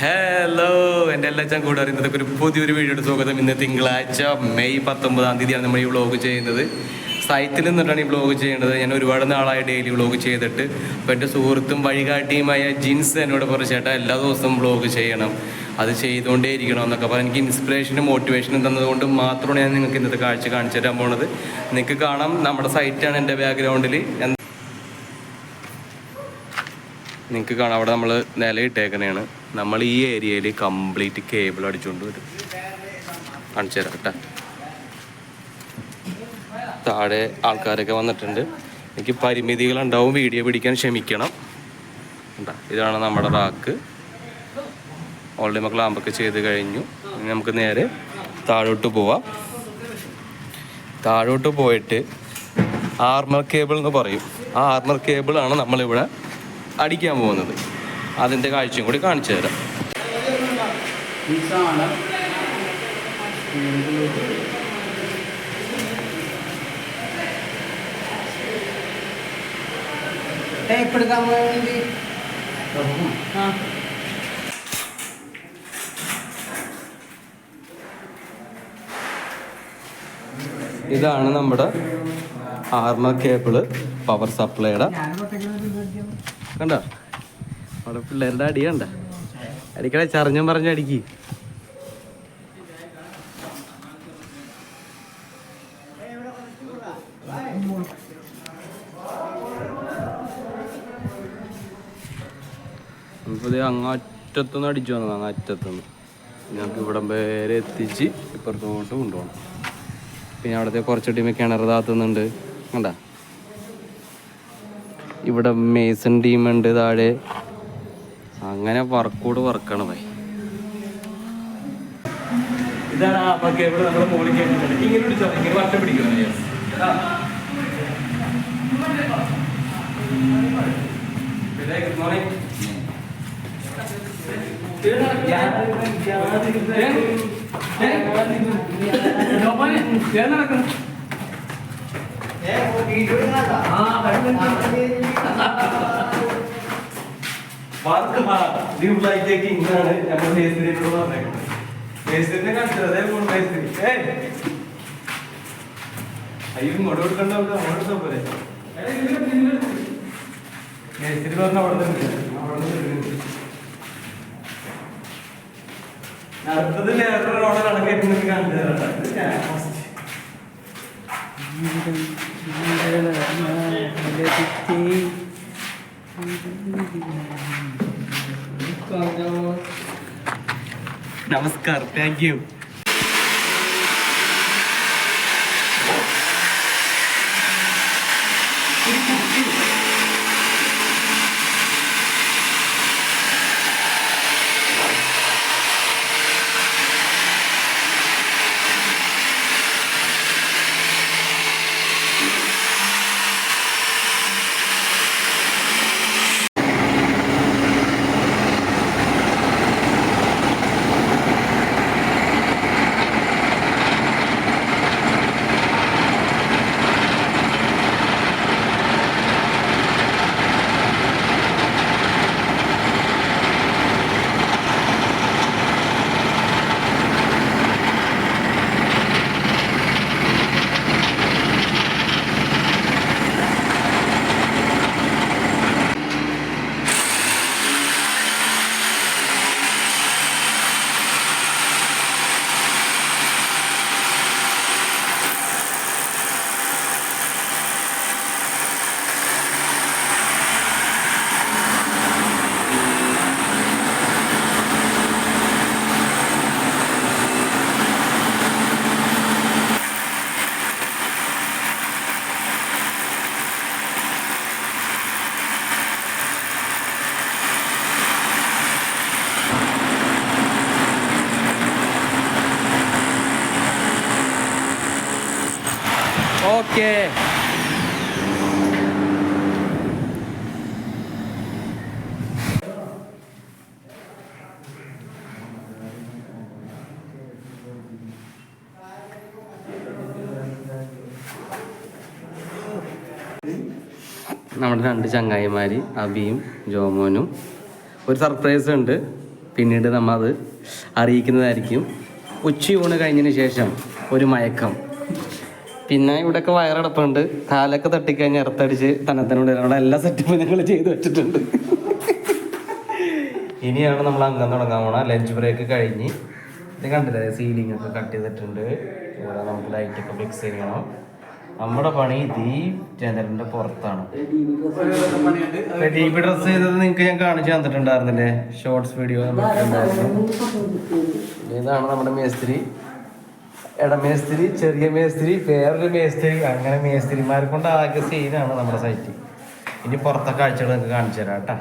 Hello എന്റെ എല്ലാ അച്ഛൻ കൂടെ അറിയുന്നത് ഒരു പുതിയൊരു വീഡിയോയുടെ സ്വാഗതം. ഇന്ന് തിങ്കളാഴ്ച മെയ് പത്തൊമ്പതാം തീയതിയാണ് നമ്മൾ ഈ വ്ളോഗ് ചെയ്യുന്നത്. സൈറ്റിൽ നിന്നിട്ടാണ് ഈ വ്ളോഗ് ചെയ്യേണ്ടത്. ഞാൻ ഒരുപാട് നാളായി ഡെയിലി വ്ളോഗ് ചെയ്തിട്ട്. അപ്പോൾ എന്റെ സുഹൃത്തും വഴികാട്ടിയുമായ ജിൻസ് എന്നോട് പറഞ്ഞു ചേട്ടാ എല്ലാ ദിവസവും വ്ളോഗ് ചെയ്യണം. അത് ചെയ്തുകൊണ്ടേ ഇരിക്കണം എന്നൊക്കെ പറഞ്ഞാൽ എനിക്ക് ഇൻസ്പിറേഷനും മോട്ടിവേഷനും തന്നതുകൊണ്ട് മാത്രമാണ് ഞാൻ നിങ്ങൾക്ക് ഇന്നത്തെ കാഴ്ച കാണിച്ചു തരാൻ പോണത്. നിങ്ങൾക്ക് കാണാം നമ്മുടെ സൈറ്റാണ് എന്റെ ബാക്ക്ഗ്രൗണ്ടിൽ നിങ്ങൾക്ക് കാണാം. അവിടെ നമ്മൾ നിലയിട്ടേക്കണേണ് നമ്മൾ ഈ ഏരിയയിൽ കംപ്ലീറ്റ് കേബിൾ അടിച്ചുകൊണ്ട് വരും. കാണിച്ചു തരാം കേട്ടോ. താഴെ ആൾക്കാരൊക്കെ വന്നിട്ടുണ്ട്. എനിക്ക് പരിമിതികളുണ്ടാവും. വീഡിയോ പിടിക്കാൻ ക്ഷമിക്കണം. കണ്ടാ ഇതാണ് നമ്മുടെ റാക്ക്. ഓൾറെഡി നമുക്ക് ലാമ്പൊക്കെ ചെയ്ത് കഴിഞ്ഞു. നമുക്ക് നേരെ താഴോട്ട് പോവാം. താഴോട്ട് പോയിട്ട് ആർമർ കേബിൾ എന്ന് പറയും. ആ ആർമർ കേബിൾ ആണ് നമ്മളിവിടെ അടിക്കാൻ പോകുന്നത്. അതിന്റെ കാഴ്ചയും കൂടി കാണിച്ചു തരാം. ടേപ്പ് എടുക്കാൻ വേണ്ടി? ആ. ഇതാണ് നമ്മുടെ ആർമ കേബിൾ പവർ സപ്ലൈയുടെ കണ്ട? അവിടെ പിള്ളേരുടെ അടി കണ്ട? അടിക്കട ചറിഞ്ഞും പറഞ്ഞ അടിക്ക്. അങ്ങാറ്റത്തുനിന്ന് അടിച്ചു വന്നത് അങ്ങാറ്റത്തുനിന്ന് ഞങ്ങൾക്ക് ഇവിടം വരെ എത്തിച്ച് ഇപ്പുറത്തോട്ട് കൊണ്ടുപോകണം. പിന്നെ അവിടുത്തെ കുറച്ച് ടീമ് കിണർ താത്തുന്നുണ്ട്. കണ്ട? ഇവിടെ മേസൺ ടീമുണ്ട് താഴെ. അങ്ങനെ വർക്കോട് വർക്കാണ് ഭയ. ഇതാണ് ആ കേബിൾ നമ്മൾ മുകളിൽ കേട്ടിട്ടുണ്ട് ഇങ്ങനെ പിടിച്ചോ ഇങ്ങനെ വട്ടം പിടിക്കണം ഗുഡ് മോർണിംഗ് വർക്ക് ഡ്യൂ ഫ്ലൈറ്റ് ഇങ്ങനെയാണ് നമ്മൾ മേസ്തിരിയോട് പറഞ്ഞേക്കുന്നത് മേസ്തിരിനെ കാണിച്ചത് അതേപോലെ മേസ്തിരി ഏയ് അയ്യോ ഇങ്ങോട്ട് കൊടുക്കണ്ട അങ്ങോട്ട് പോരെ മേസ്തിരി പറഞ്ഞ അവിടെ തന്നെ അടുത്തത് വേറൊരു കണക്കായിട്ട് നിങ്ങൾക്ക് കാണിച്ചു തരാം ഇത് ഞാൻ ഓക്കേ. നമ്മുടെ രണ്ട് ചങ്ങായിമാര് അബിയും ജോമോനും. ഒരു സർപ്രൈസ് ഉണ്ട്. പിന്നീട് നമ്മൾ അത് അറിയിക്കുന്നതായിരിക്കും. ഉച്ചയൂണ് കഴിഞ്ഞതിന് ശേഷം ഒരു മയക്കം. പിന്നെ ഇവിടെയൊക്കെ വയറടപ്പുണ്ട് കാലൊക്കെ തട്ടിക്കഴിഞ്ഞ് ഇറത്തടിച്ച് തന്നത്തിനോട് അവിടെ എല്ലാ സെറ്റപ്പും ഞങ്ങൾ ചെയ്തു വെച്ചിട്ടുണ്ട്. ഇനിയാണ് നമ്മൾ അംഗം തുടങ്ങാൻ പോണ. ലഞ്ച് ബ്രേക്ക് കഴിഞ്ഞ് ഇത് കണ്ടില്ലേ സീലിംഗ് ഒക്കെ കട്ട് ചെയ്തിട്ടുണ്ട്. ഇവിടെ നമുക്ക് ലൈറ്റൊക്കെ ഫിക്സ് ചെയ്യണം. നമ്മുടെ പണി ഈ ജനലിന്റെ പുറത്താണ്. ഡീപ് ഡ്രസ് ചെയ്തത് നിങ്ങൾക്ക് ഞാൻ കാണിച്ചു തന്നിട്ടുണ്ടായിരുന്നില്ലേ? ഷോർട്സ് വീഡിയോ ഇതാണ് നമ്മുടെ മേസ്ത്രി. ഇടമേസ്ത്രി ചെറിയ മേസ്ത്രി വേറൊരു മേസ്ത്രി. അങ്ങനെ മേസ്ത്രിമാരെ കൊണ്ട് ആകെ സീനാണ് നമ്മുടെ സൈറ്റ് ഇനി പുറത്തെ കാഴ്ചകൾ നിങ്ങൾക്ക് കാണിച്ചു തരാം കേട്ടോ.